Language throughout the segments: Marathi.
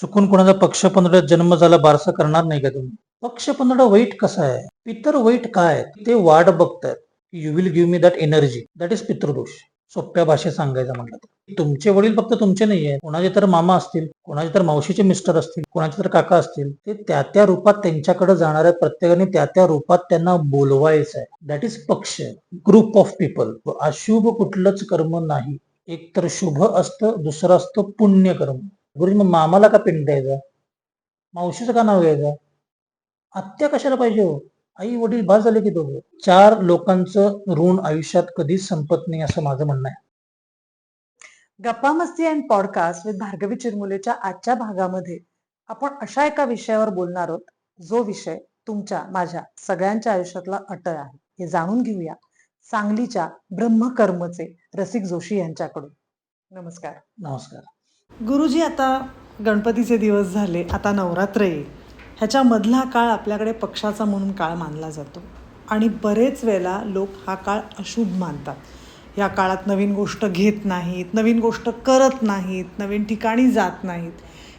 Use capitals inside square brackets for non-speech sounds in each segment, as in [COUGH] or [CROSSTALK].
चुकून कोणाचा पक्ष पंधरा जन्म झाला बारसा करणार नाही का तुम्ही? पक्ष पंधरा वाईट कसा आहे? पितर वाईट काय ते वाट बघतायत. You will give me that energy that is पितृदोष. सोप्या भाषेत सांगायचं म्हटलं तर. तुमचे वडील फक्त तुमचे नाही आहे कोणाचे तर मामा असतील कोणाचे तर मावशीचे मिस्टर असतील कोणाचे तर काका असतील ते त्या त्या रूपात त्यांच्याकडे जाणाऱ्या प्रत्येकाने त्या त्या रूपात त्यांना बोलवायचं आहे. दॅट इज पक्ष. ग्रुप ऑफ पीपल अशुभ कुठलंच कर्म नाही. एक तर शुभ असतं दुसरं असतं पुण्य कर्म. गुरुजी मग मामाला का पिंड द्यायचा? मावशीचं का नाव घ्यायचं? आत्या कशाला पाहिजे हो? आई वडील बाद झाले की दोघं? चार लोकांचं ऋण आयुष्यात कधीच संपत नाही असं माझं म्हणणं आहे. गप्पा मस्ती अँड पॉडकास्ट विथ भार्गवी चिरमुलेच्या आजच्या भागामध्ये आपण अशा एका विषयावर बोलणार आहोत जो विषय तुमच्या माझ्या सगळ्यांच्या आयुष्यातला अटळ आहे. हे जाणून घेऊया सांगलीच्या ब्रह्मकर्मचे रसिक जोशी यांच्याकडून. नमस्कार. नमस्कार. गुरुजी आता गणपतीचे दिवस झाले आता नवरात्र येईल ह्याच्यामधला काळ आपल्याकडे पक्षाचा म्हणून काळ मानला जातो. आणि बरेच वेळेला लोक हा काळ अशुभ मानतात. या काळात नवीन गोष्ट घेत नाहीत नवीन गोष्ट करत नाहीत नवीन ठिकाणी जात नाहीत.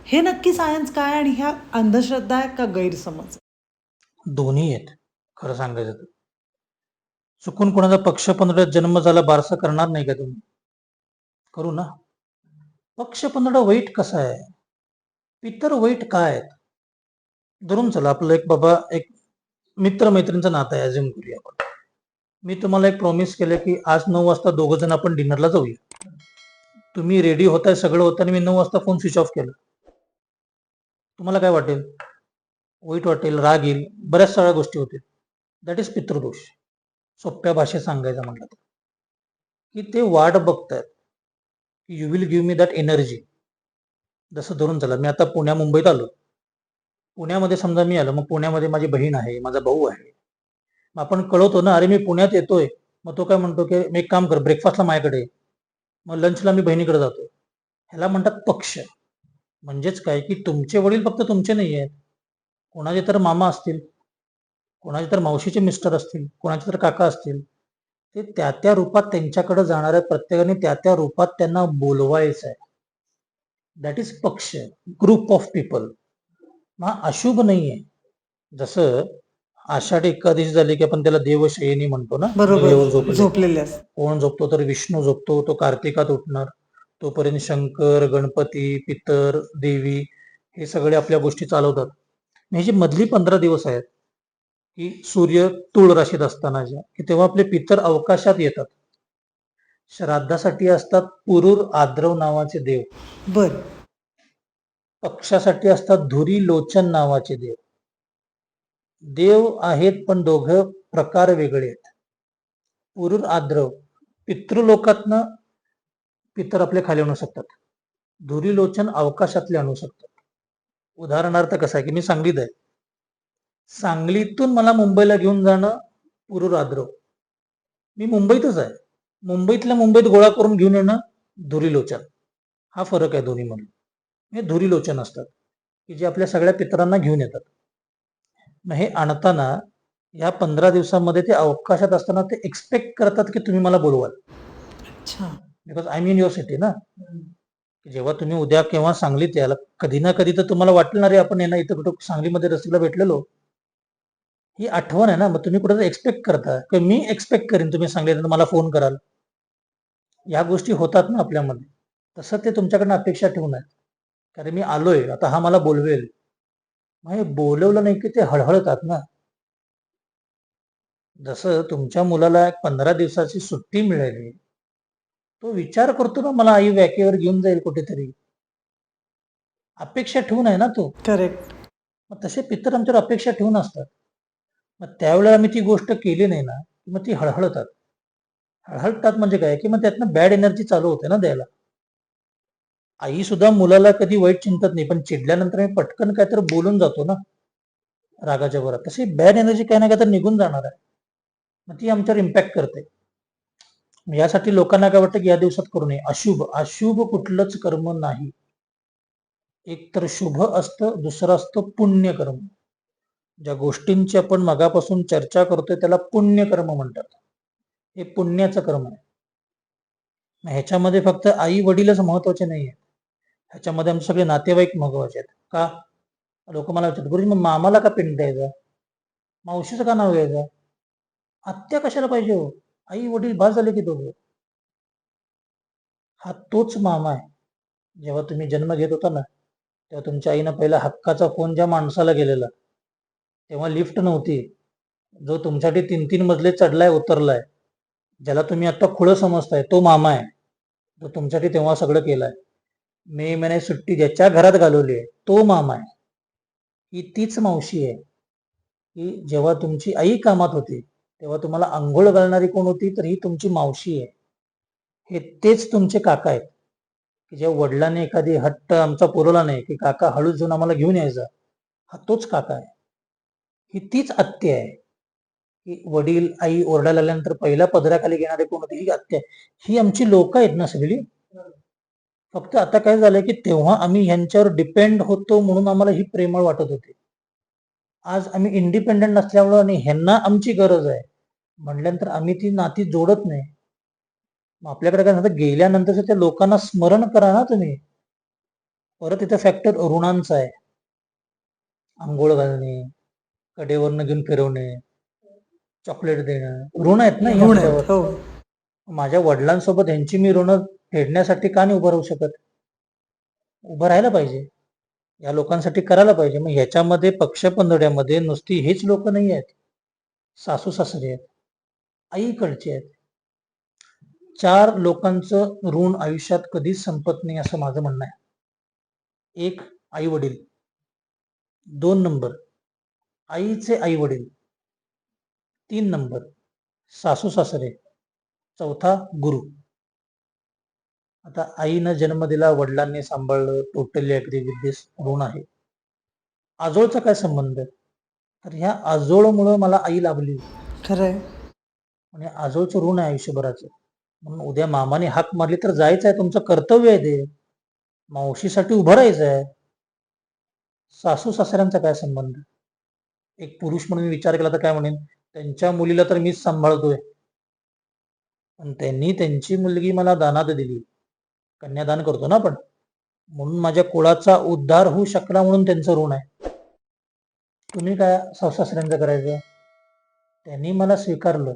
हे नक्की सायन्स काय आणि ह्या अंधश्रद्धा आहे का गैरसमज? दोन्ही आहेत खरं सांगायचं तर. चुकून कोणाचा पक्ष पंधरा जन्म झाला बारसा करणार नाही का तुम्ही? करू ना. पक्ष पंधरा वाईट कसा आहे? पितर वाईट काय आहेत? धरून चला आपलं एक बाबा एक मित्र मैत्रिणीचं नातं आहे अजिम करूया आपण. मी तुम्हाला एक प्रॉमिस केलं की आज नऊ वाजता दोघं जण आपण डिनरला जाऊया. तुम्ही रेडी होताय सगळं होतं आणि मी नऊ वाजता फोन स्विच ऑफ केला. तुम्हाला काय वाटेल? वाईट वाटेल राग येईल बऱ्याच सगळ्या गोष्टी होतील. दॅट इज पितृदोष. सोप्या भाषेत सांगायचं म्हटलं तर. की ते वाट बघतायत. You will give me that energy जसं धरून चला मी आता पुण्या मुंबईत आलो. पुण्यामध्ये समजा मी आलो मग पुण्यामध्ये माझी बहीण आहे माझा भाऊ आहे. मग आपण कळवतो ना अरे मी पुण्यात येतोय. मग तो काय म्हणतो की मी एक काम कर ब्रेकफास्टला माझ्याकडे मग लंचला मी बहिणीकडे जातो ह्याला म्हणतात पक्ष. म्हणजेच काय? की तुमचे वडील फक्त तुमचे नाही आहेत. कोणाचे तर मामा असतील. कोणाचे तर मावशीचे मिस्टर असतील. कोणाचे तर काका असतील. ते त्या त्या रूपात त्यांच्याकडे जाणाऱ्या प्रत्येकाने त्या त्या रूपात त्यांना बोलवायचं आहे. दॅट इज पक्ष ग्रुप ऑफ पीपल हा अशुभ नाहीये जसं आषाढी एकादशी झाली की आपण त्याला देवशयनी म्हणतो ना? झोपले. झोपलेले कोण झोपतो तर विष्णू झोपतो तो कार्तिकात उठणार. तोपर्यंत शंकर गणपती पितर देवी हे सगळे आपल्या गोष्टी चालवतात. हे जे मधली पंधरा दिवस आहेत की सूर्य तुळ राशीत असताना ज्या की तेव्हा आपले पितर अवकाशात येतात. श्राद्धासाठी असतात पुरुर आद्रव नावाचे देव. बर. पक्षासाठी असतात धुरी लोचन नावाचे देव. देव आहेत पण दोघं प्रकार वेगळे आहेत. पुरुर आद्रव पितृलोकातनं पितर आपले खाली आणू शकतात. धुरी लोचन अवकाशातले आणू शकतात. उदाहरणार्थ कसं आहे की मी सांगलीत आहे सांगलीतून मला मुंबईला घेऊन जाणं पुरुर आद्रव मी मुंबईतच आहे. मुंबईतल्या मुंबईत गोळा करून घेऊन येणं धुरीलोचन हा फरक आहे दोन्ही म्हणून हे धुरीलोचन असतात की जे आपल्या सगळ्या पितरांना घेऊन येतात. मग हे आणताना या पंधरा दिवसामध्ये ते अवकाशात असताना ते एक्सपेक्ट करतात की तुम्ही मला बोलवाल. अच्छा. Because I mean your city ना. जेव्हा तुम्ही उद्या केव्हा सांगलीत याल कधी ना कधी तर तुम्हाला वाटलं ना रे आपण येणार इथं कुठं सांगलीमध्ये रस्त्याला भेटलेलो. ही आठवण आहे ना मग तुम्ही कुठं एक्सपेक्ट करता. की मी एक्सपेक्ट करीन तुम्ही सांगलीत मला फोन कराल. या गोष्टी होतात ना आपल्यामध्ये. तसं ते तुमच्याकडनं अपेक्षा ठेवून आहेत कारण मी आलोय आता हा मला बोलवेल. मग हे बोलवलं नाही की ते हळहळतात ना. जसं तुमच्या मुलाला एक पंधरा दिवसाची सुट्टी मिळाली. तो विचार करतो ना मला आई व्याकेवर घेऊन जाईल कुठेतरी. अपेक्षा ठेवून आहे ना तो. करेक्ट मग तसे पितर आमच्यावर अपेक्षा ठेवून असतात. मग त्यावेळेला आम्ही ती गोष्ट केली नाही ना मग ती हळहळतात. हळहळतात म्हणजे काय? की मग त्यातनं बॅड एनर्जी चालू होते ना द्यायला. आई सुद्धा मुलाला कधी वाईट चिंतत नाही पण चिडल्यानंतर मी पटकन काय तर बोलून जातो ना रागाच्या भरात. तशी बॅड एनर्जी काय ना काय तर निघून जाणार आहे. मग ती आमच्यावर इम्पॅक्ट करते. यासाठी लोकांना काय वाटतं की या दिवसात करू नये. अशुभ. अशुभ कुठलंच कर्म नाही. एक तर शुभ असतं दुसरं असतं पुण्यकर्म ज्या गोष्टींची आपण मगापासून चर्चा करतोय त्याला पुण्यकर्म म्हणतात. हे पुण्याचं कर्म आहे. मग ह्याच्यामध्ये फक्त आई वडीलच महत्त्वाचे नाही आहेत. ह्याच्यामध्ये आमचे सगळे नातेवाईक महत्त्वाचे आहेत. का? लोक मला विचारतात गुरुजी मग मामाला का पिंड द्यायचं? मावशीचं का नाव घ्यायचं? आत्या कशाला पाहिजे हो? आई वडील भास झाले की दोघं? हा तोच मामा आहे. जेव्हा तुम्ही जन्म घेत होता ना तेव्हा तुमच्या आईनं पहिला हक्काचा फोन ज्या माणसाला गेलेला तेव्हा लिफ्ट नव्हती. जो तुमच्यासाठी तीन तीन मजले चढलाय उतरलाय ज्याला तुम्ही आता खुळं समजताय तो मामा आहे. जो तुमच्यासाठी तेव्हा सगळं केलंय. मे महिने सुट्टी ज्याच्या घरात घालवली आहे तो मामा आहे. ही तीच मावशी आहे. की जेव्हा तुमची आई कामात होती तेव्हा तुम्हाला आंघोळ घालणारी कोण होती तर ही तुमची मावशी आहे. हे तेच तुमचे काका आहेत. की जेव्हा वडिलांनी एखादी हट्ट आमचा पुरवला नाही की काका हळूच जाऊन आम्हाला घेऊन यायचा हा तोच काका आहे. ही तीच आत्या आहे. की वडील आई ओरडायला आल्यानंतर पहिल्या पदराखाली घेणारे कोण होते ही आत्या आहे. ही आमची लोक आहेत ना सगळी. फक्त आता काय झालंय की तेव्हा आम्ही ह्यांच्यावर डिपेंड होतो म्हणून आम्हाला ही प्रेमळ वाटत होती. आज आम्ही इंडिपेंडेंट नसल्यामुळं आणि ह्यांना आमची गरज आहे. म्हटल्यानंतर आम्ही ती नाती जोडत नाही. मग आपल्याकडे काय झालं? गेल्यानंतर त्या लोकांना स्मरण करा ना तुम्ही. परत इथं फॅक्टर ऋणांचा आहे. आंघोळ घालणे कडेवरनं घेऊन फिरवणे चॉकलेट देणं ऋण आहेत ना ऋण. आहेत हो. माझ्या वडिलांसोबत यांची मी ऋण फेडण्यासाठी का नाही उभं राहू शकत? उभं राहायला पाहिजे. या लोकांसाठी करायला पाहिजे. मग ह्याच्यामध्ये पक्षपंधड्यामध्ये नुसती हेच लोक नाही आहेत. सासू सासरे आहेत. आईकडचे आहेत. चार लोकांचं ऋण आयुष्यात कधीच संपत नाही असं माझं म्हणणं आहे. एक आई वडील दोन नंबर. आईचे आई वडील तीन नंबर. सासू सासरे. चौथा गुरु. आता आईनं जन्म दिला वडिलांनी सांभाळलं टोटली अगदी विद्येस ऋण आहे. आजोळचा काय संबंध? तर ह्या आजोळमुळं मला आई लाभली. खरंय. म्हणजे आजोळचं ऋण आहे आयुष्यभराचं. म्हणून उद्या मामाने हाक मारली तर जायचं आहे तुमचं कर्तव्य आहे ते. मावशीसाठी उभं राहायचं आहे सासू सासऱ्यांचा काय संबंध? एक पुरुष म्हणून विचार केला तर काय म्हणेन? त्यांच्या मुलीला तर मीच सांभाळतोय. पण त्यांनी त्यांची मुलगी मला दानात दिली. कन्यादान करतो ना आपण. म्हणून माझ्या कुळाचा उद्धार होऊ शकला म्हणून त्यांचं ऋण आहे. तुम्ही काय सासऱ्यांचं करायचं? त्यांनी मला स्वीकारलं.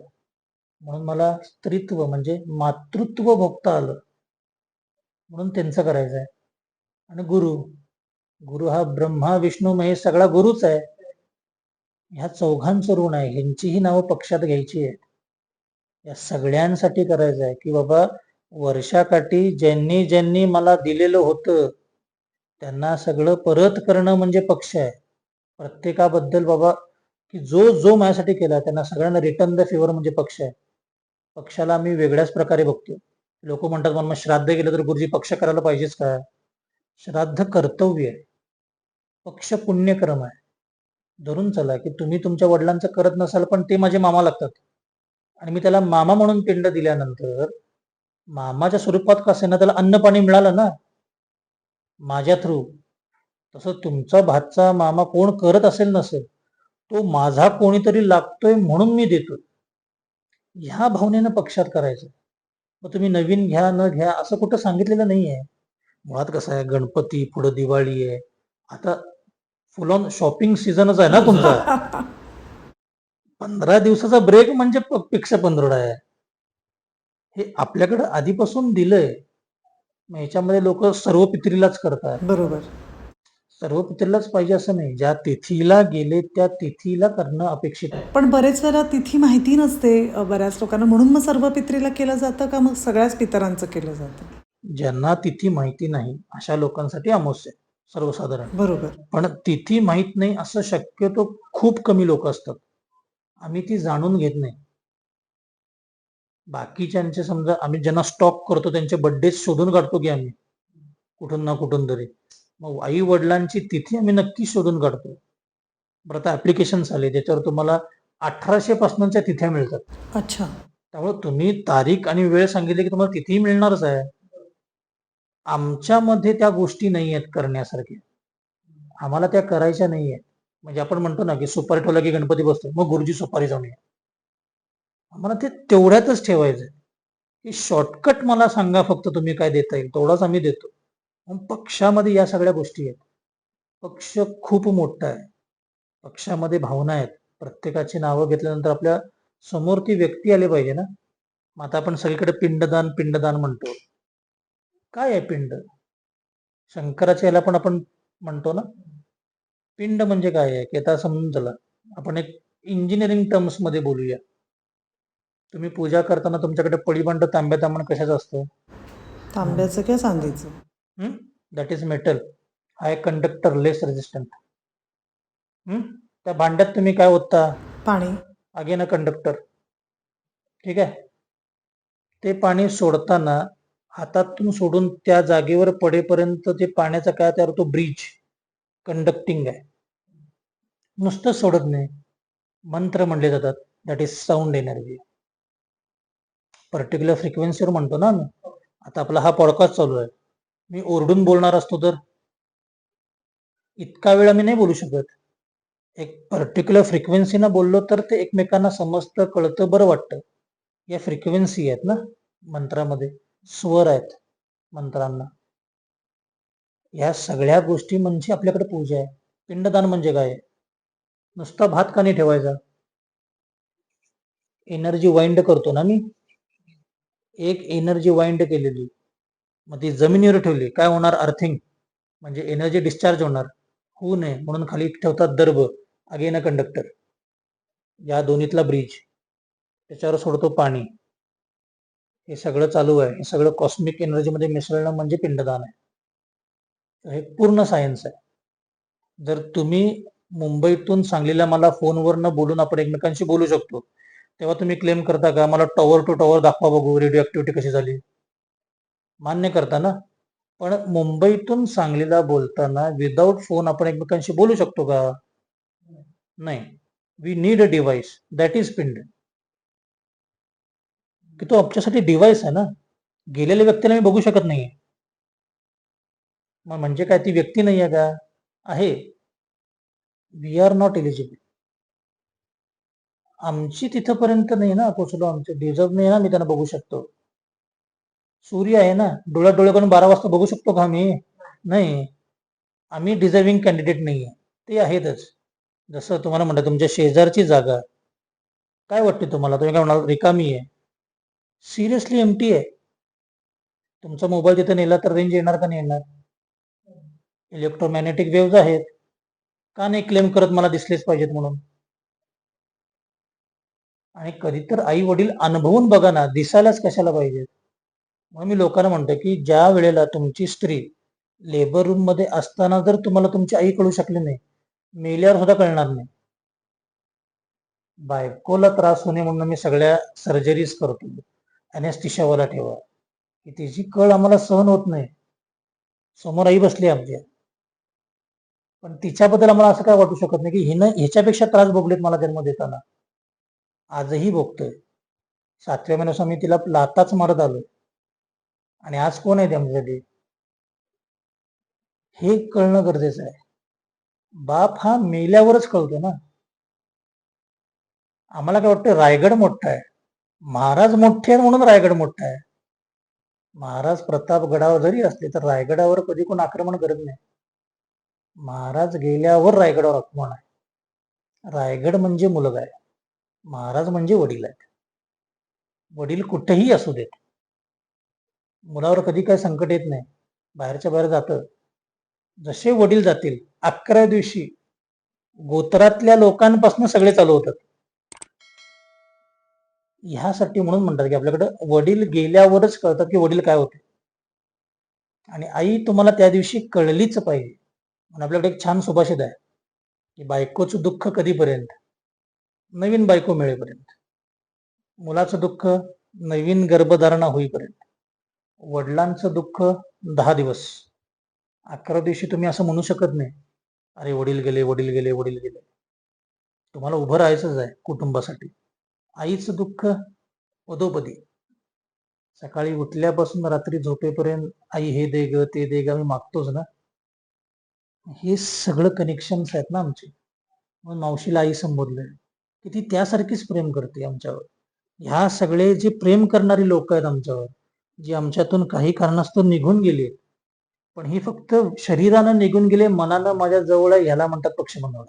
म्हणून मला स्त्रीत्व म्हणजे मातृत्व भोगता आलं. म्हणून त्यांचं करायचं आहे आणि गुरु. गुरु हा ब्रह्मा विष्णू महेश सगळा गुरुच आहे. ह्या चौघांचं ऋण आहे. ह्यांचीही नावं पक्षात घ्यायची आहेत. या सगळ्यांसाठी करायचं आहे की बाबा वर्षाकाठी ज्यांनी ज्यांनी मला दिलेलं होतं त्यांना सगळं परत करणं म्हणजे पक्ष आहे. प्रत्येकाबद्दल बाबा की जो जो माझ्यासाठी केला त्यांना सगळ्यांना रिटर्न द फेवर म्हणजे पक्ष आहे. पक्षाला आम्ही वेगळ्याच प्रकारे बघतो. लोक म्हणतात "मग मग श्राद्ध केलं तर गुरुजी पक्ष करायला पाहिजेच का? श्राद्ध कर्तव्य आहे. पक्ष पुण्यक्रम आहे. धरून चला की तुम्ही तुमच्या वडिलांचं करत नसाल पण ते माझे मामा लागतात. आणि मी त्याला मामा म्हणून पिंड दिल्यानंतर मामाच्या स्वरूपात कसं ना त्याला अन्न पाणी मिळालं ना? माझ्या थ्रू. तसं तुमचा भातचा मामा कोण करत असेल नसेल तो माझा कोणीतरी लागतोय म्हणून मी देतो ह्या भावनेनं पक्षात करायचं. मग तुम्ही नवीन घ्या न घ्या असं कुठं सांगितलेलं नाही आहे मुळात कसं आहे गणपती पुढं दिवाळी आहे. आता फुल ऑन शॉपिंग सीझनच आहे ना तुमचा? [LAUGHS] पंधरा दिवसाचा ब्रेक म्हणजे पिक्ष पंधरवडा आहे. हे आपल्याकडं आधीपासून दिलंय. मग ह्याच्यामध्ये लोक सर्व पित्रीलाच करतात. बरोबर. सर्व पित्रीलाच पाहिजे असं नाही. ज्या तिथीला गेले त्या तिथीला करणं अपेक्षित आहे. पण बरेच वेळा तिथी माहिती नसते. बऱ्याच लोकांना. म्हणून मग सर्व पित्रीला केलं जातं का मग सगळ्याच पितरांचं केलं जातं? ज्यांना तिथी माहिती नाही अशा लोकांसाठी अमावस्या आहे, सर्वसाधारण. बरोबर. पण तिथी माहीत नाही असं शक्यतो खूप कमी लोक असतात. आम्ही ती जाणून घेत नाही. बाकीच्यांचे समजा आम्ही ज्यांना स्टॉक करतो त्यांचे बर्थडे शोधून काढतो की आम्ही. कुठून ना कुठून तरी. मग आई वडिलांची तिथी आम्ही नक्की शोधून काढतो. बरं आता ऍप्लिकेशन्स आले ज्याच्यावर तुम्हाला अठराशे पासूनच्या तिथ्या मिळतात. अच्छा. त्यामुळे तुम्ही तारीख आणि वेळ सांगितली की तुम्हाला तिथी मिळणारच आहे. आमच्यामध्ये त्या गोष्टी नाही आहेत करण्यासारख्या. आम्हाला त्या करायच्या नाही आहेत. म्हणजे आपण म्हणतो ना की सुपारी ठेवला की गणपती बसतो मग गुरुजी सुपारी जाऊन या आम्हाला ते तेवढ्यातच ठेवायचं की शॉर्टकट मला सांगा फक्त तुम्ही काय देता येईल तेवढाच आम्ही देतो. मग पक्षामध्ये या सगळ्या गोष्टी आहेत. पक्ष खूप मोठा आहे. पक्षामध्ये भावना आहेत. प्रत्येकाची नावं घेतल्यानंतर आपल्यासमोर ती व्यक्ती आली पाहिजे ना. मग आता आपण सगळीकडे पिंडदान पिंडदान म्हणतो. काय आहे पिंड? शंकराच्या याला पण आपण म्हणतो ना. पिंड म्हणजे काय आहे? की आता समजून चला. आपण एक इंजिनिअरिंग टर्म्समध्ये बोलूया. तुम्ही पूजा करताना तुमच्याकडे पळीबंड तांब्या तांबण कशाचं असतं? तांब्याचं किंवा चांदीचं? That is metal high conductor less resistant त्या भांड्यात तुम्ही काय ओतता? पाणी. अगेन अ कंडक्टर ठीक आहे? ते पाणी सोडताना हातातून सोडून त्या जागेवर पडेपर्यंत जे पाण्याचा काय तयार होतो ब्रिज कंडक्टिंग आहे. नुसतं सोडत नाही. मंत्र म्हणले जातात. That is sound energy particular फ्रिक्वेन्सीवर म्हणतो ना आता आपला हा पॉडकास्ट चालू आहे. मी ओरडून बोलणार असतो तर इतका वेळ आम्ही नाही बोलू शकत. एक पर्टिक्युलर फ्रिक्वेन्सीनं बोललो तर ते एकमेकांना समजतं कळतं बरं वाटतं. या फ्रिक्वेन्सी आहेत ना मंत्रामध्ये. स्वर आहेत मंत्रांना. या सगळ्या गोष्टी म्हणजे आपल्याकडे पूजा आहे. पिंडदान म्हणजे काय? नुसता भात का नाही ठेवायचा? एनर्जी वाइंड करतो ना मी. एक एनर्जी वाइंड केलेली. मग ती जमिनीवर ठेवली. काय होणार? अर्थिंग म्हणजे एनर्जी डिस्चार्ज होणार. होऊ नये. म्हणून खाली ठेवतात दर्भ. अगेन अ कंडक्टर या दोन्हीतला ब्रिज त्याच्यावर सोडतो पाणी. हे सगळं चालू आहे. हे सगळं कॉस्मिक एनर्जीमध्ये मिसळणं म्हणजे पिंडदान आहे. तर हे पूर्ण सायन्स आहे. जर तुम्ही मुंबईतून सांगलीला मला फोनवरनं बोलून आपण एकमेकांशी बोलू शकतो तेव्हा तुम्ही क्लेम करता का? मला टॉवर टू टॉवर दाखवा बघू रेडिओ ऍक्टिव्हिटी कशी झाली? मान्य करता ना? पण मुंबईतून सांगलीला बोलताना विदाऊट फोन आपण एकमेकांशी बोलू शकतो का? नाही. We need a device that is पिंड की तो आमच्यासाठी डिव्हाइस आहे ना. गेलेल्या व्यक्तीला मी बघू शकत नाहीये. मग म्हणजे काय? ती व्यक्ती नाही आहे का? आहे. वी आर नॉट एलिजिबल आमची तिथपर्यंत नाही ना पोचलो आमचे. डिझर्व नाही ना मी त्यांना बघू शकतो. सूर्य आहे ना. डोळ्यात डोळे करून बारा वाजता बघू शकतो का आम्ही? नाही. आम्ही डिझर्विंग कॅन्डिडेट आहे ते आहेतच. जसं तुम्हाला म्हणतात तुमच्या शेजारची जागा. काय वाटते तुम्हाला? तुम्ही काय म्हणाल रिकामी आहे. सिरियसली एमटी आहे. तुमचा मोबाईल तिथे नेला तर रेंज येणार का नाही येणार? इलेक्ट्रोमॅग्नेटिक वेव्ज आहेत. का नाही क्लेम करत मला दिसलेच पाहिजेत म्हणून? आणि कधी तर आई वडील अनुभवून बघा ना दिसायलाच कशाला पाहिजेत? म्हणून मी लोकांना म्हणतो की ज्या वेळेला तुमची स्त्री लेबर रूममध्ये असताना जर तुम्हाला तुमची आई कळू शकली नाही मेल्यावर सुद्धा कळणार नाही. बायकोला त्रास होणे म्हणून मी सगळ्या सर्जरीज करतो. अनेस्टिशावाला ठेवा. की तिची कळ आम्हाला सहन होत नाही. समोर आई बसली आमच्या. पण तिच्याबद्दल आम्हाला असं काय वाटू शकत नाही की हिनं ह्याच्यापेक्षा त्रास भोगलेत मला जन्म देताना. आजही भोगतोय. सातव्या महिन्यास आम्ही तिला लाताच मारत आलोय. आणि आज कोण आहे ते हे कळणं गरजेचं आहे. बाप हा मेल्यावरच कळतो ना. आम्हाला काय वाटतं रायगड मोठा आहे. महाराज मोठे आहेत म्हणून रायगड मोठा आहे. महाराज प्रतापगडावर जरी असले तर रायगडावर कधी कोण आक्रमण करत नाही. महाराज गेल्यावर रायगडावर आक्रमण आहे. रायगड म्हणजे मुलगा आहे. महाराज म्हणजे वडील आहेत. वडील कुठेही असू देत. मुलावर कधी काही संकट येत नाही. बाहेरच्या बाहेर जातं. जसे वडील जातील अकरा दिवशी गोत्रातल्या लोकांपासून सगळे चालू होतात. ह्यासाठी म्हणून म्हणतात की आपल्याकडे वडील गेल्यावरच कळतात की वडील काय होते. आणि आई तुम्हाला त्या दिवशी कळलीच पाहिजे. म्हणून आपल्याकडे एक छान सुभाषित आहे की बायकोचं दुःख कधीपर्यंत? नवीन बायको मिळेपर्यंत. मुलाचं दुःख नवीन गर्भधारणा होईपर्यंत. वडिलांचं दुःख दहा दिवस. अकरा दिवशी तुम्ही असं म्हणू शकत नाही. अरे वडील गेले वडील गेले वडील गेले. तुम्हाला उभं राहायचंच आहे कुटुंबासाठी. आईचं दुःख पदोपदी सकाळी उठल्यापासून रात्री झोपेपर्यंत आई हे दे ग ते दे ग आम्ही मागतोच ना. हे सगळं कनेक्शन्स आहेत ना आमचे. मग मावशीला आई संबोधले की ती त्यासारखीच प्रेम करते आमच्यावर. ह्या सगळे जे प्रेम करणारी लोक आहेत आमच्यावर जी आमच्यातून काही कारणास्तव निघून गेले पण ही फक्त शरीरानं निघून गेले मनानं माझ्या जवळ आहे याला म्हणतात पक्ष म्हणून.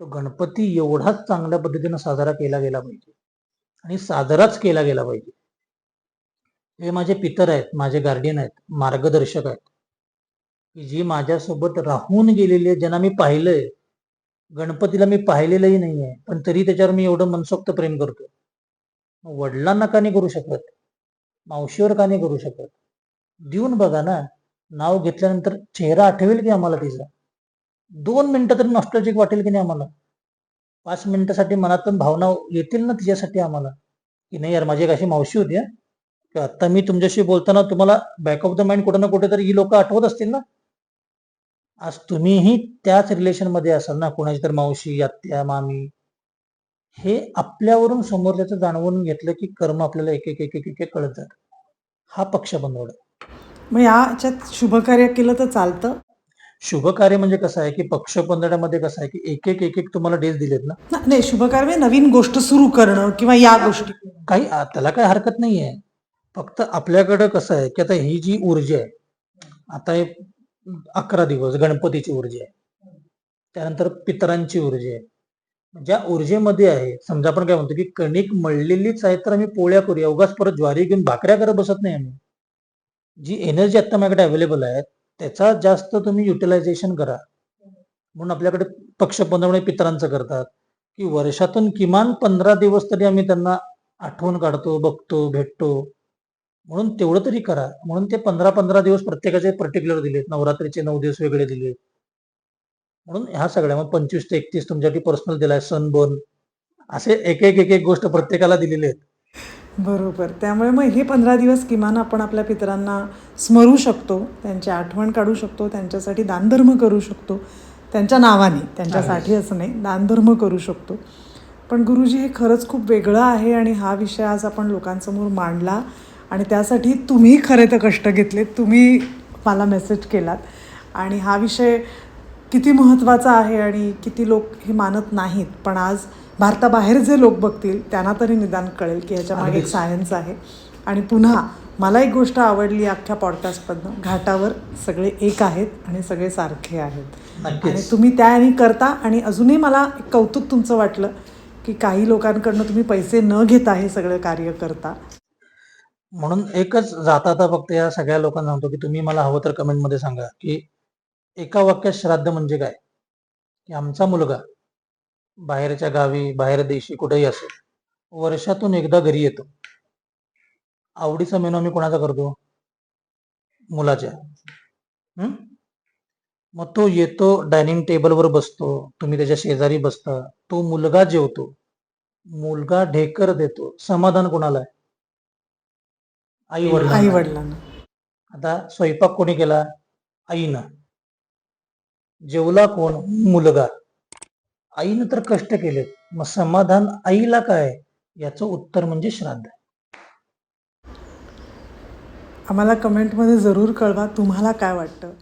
तो गणपती एवढाच चांगल्या पद्धतीनं साजरा केला गेला पाहिजे. आणि साजराच केला गेला पाहिजे. हे माझे पितर आहेत माझे गार्डियन आहेत मार्गदर्शक आहेत. की जी माझ्यासोबत राहून गेलेली आहेत ज्यांना मी पाहिलंय गणपतीला मी पाहिलेलंही आहे पण तरी त्याच्यावर मी एवढं मनसोक्त प्रेम करतो वडिलांना का नाही करू शकत? मावशीवर का नाही करू शकत? देऊन बघा ना नाव घेतल्यानंतर चेहरा आठवेल की आम्हाला तिचा? दोन मिनिटं तरी नॉस्टॉलजिक वाटेल की नाही आम्हाला? पाच मिनिटासाठी मनातून भावना येतील ना तिच्यासाठी आम्हाला? की नाही यार माझी एक अशी मावशी होती की आता मी तुमच्याशी बोलताना तुम्हाला बॅक ऑफ द माइंड कुठं ना कुठेतरी ही लोक आठवत असतील ना? आज तुम्हीही त्याच रिलेशनमध्ये असाल ना कोणाची तर मावशी आत्या मामी. हे आपल्यावरून समोरल्याचं जाणवून घेतलं की कर्म आपल्याला एक एक एक एक एक एक कळत जात. हा पक्ष बनवला मग याच्यात शुभकार्य केलं तर चालतं. शुभ कार्य म्हणजे कसं आहे की पक्ष पंधरवड्यामध्ये कसं आहे की एक एक एक एक तुम्हाला डेज दिलेत ना? ना- नाही शुभकार्य म्हणजे नवीन गोष्ट सुरू करणं किंवा या गोष्टी. काही आ- त्याला काही हरकत नाही आहे. फक्त आपल्याकडं कसं आहे की आता ही जी ऊर्जा आहे आता हे अकरा दिवस गणपतीची ऊर्जा आहे. त्यानंतर पितरांची ऊर्जा आहे. ज्या ऊर्जेमध्ये आहे समजा आपण काय म्हणतो की कणिक मळलेलीच आहे तर आम्ही पोळ्या करूया उगाच परत ज्वारी घेऊन भाकऱ्या करत बसत नाही आम्ही. जी एनर्जी आता माझ्याकडे अवेलेबल आहे त्याचा जास्त तुम्ही युटिलायझेशन करा. म्हणून आपल्याकडे पक्ष पंधरवणे पित्रांचं करतात. की वर्षातून किमान पंधरा दिवस तरी आम्ही त्यांना आठवण काढतो बघतो भेटतो. म्हणून तेवढं तरी करा. म्हणून ते पंधरा पंधरा दिवस प्रत्येकाचे पर्टिक्युलर दिलेत. नवरात्रीचे नऊ दिवस वेगळे दिले म्हणून ह्या सगळ्या मग पंचवीस ते एकतीस तुमच्यासाठी पर्सनल दिलाय सन बर्न असे एक एक एक एक गोष्ट प्रत्येकाला दिलेले आहेत. बरोबर. त्यामुळे मग हे पंधरा दिवस किमान आपण आपल्या पितरांना स्मरू शकतो त्यांची आठवण काढू शकतो त्यांच्यासाठी दानधर्म करू शकतो. त्यांच्या नावाने त्यांच्यासाठी असं नाही दानधर्म करू शकतो. पण गुरुजी हे खरंच खूप वेगळं आहे आणि हा विषय आज आपण लोकांसमोर मांडला आणि त्यासाठी तुम्ही खरे तर कष्ट घेतले तुम्ही मला मेसेज केलात. आणि हा विषय किती महत्त्वाचा आहे आणि किती लोक हे मानत नाहीत पण आज भारताबाहेर जे लोक बघतील त्यांना तरी निदान कळेल की ह्याच्या मागे एक. सायन्स आहे. आणि पुन्हा मला एक गोष्ट आवडली अख्ख्या पॉडकास्टमधनं घाटावर सगळे एक आहेत आणि सगळे सारखे आहेत. आणि तुम्ही त्याने करता आणि अजूनही मला एक कौतुक तुमचं वाटलं की काही लोकांकडनं तुम्ही पैसे न घेता हे सगळं कार्य करता. म्हणून एकच जाता आता फक्त या सगळ्या लोकांना सांगतो की तुम्ही मला हवं तर कमेंटमध्ये सांगा की एका वाक्यात श्राद्ध म्हणजे काय? की आमचा मुलगा बाहेरच्या गावी बाहेर देशी कुठेही असेल वर्षातून एकदा घरी येतो. आवडीचा मेनू आम्ही कोणाचा करतो? मुलाच्या. हम्म? मग तो येतो डायनिंग टेबलवर बसतो तुम्ही त्याच्या शेजारी बसता तो मुलगा जेवतो. मुलगा ढेकर देतो. समाधान कोणाला आहे? आई आई वडिलांना वडिलांना. आता स्वयंपाक कोणी केला? आईनं. जेवला कोण? मुलगा. आईनं तर कष्ट केलेत. मग समाधान आईला काय? याचं उत्तर म्हणजे श्राद्ध. आम्हाला कमेंटमध्ये जरूर कळवा तुम्हाला काय वाटतं.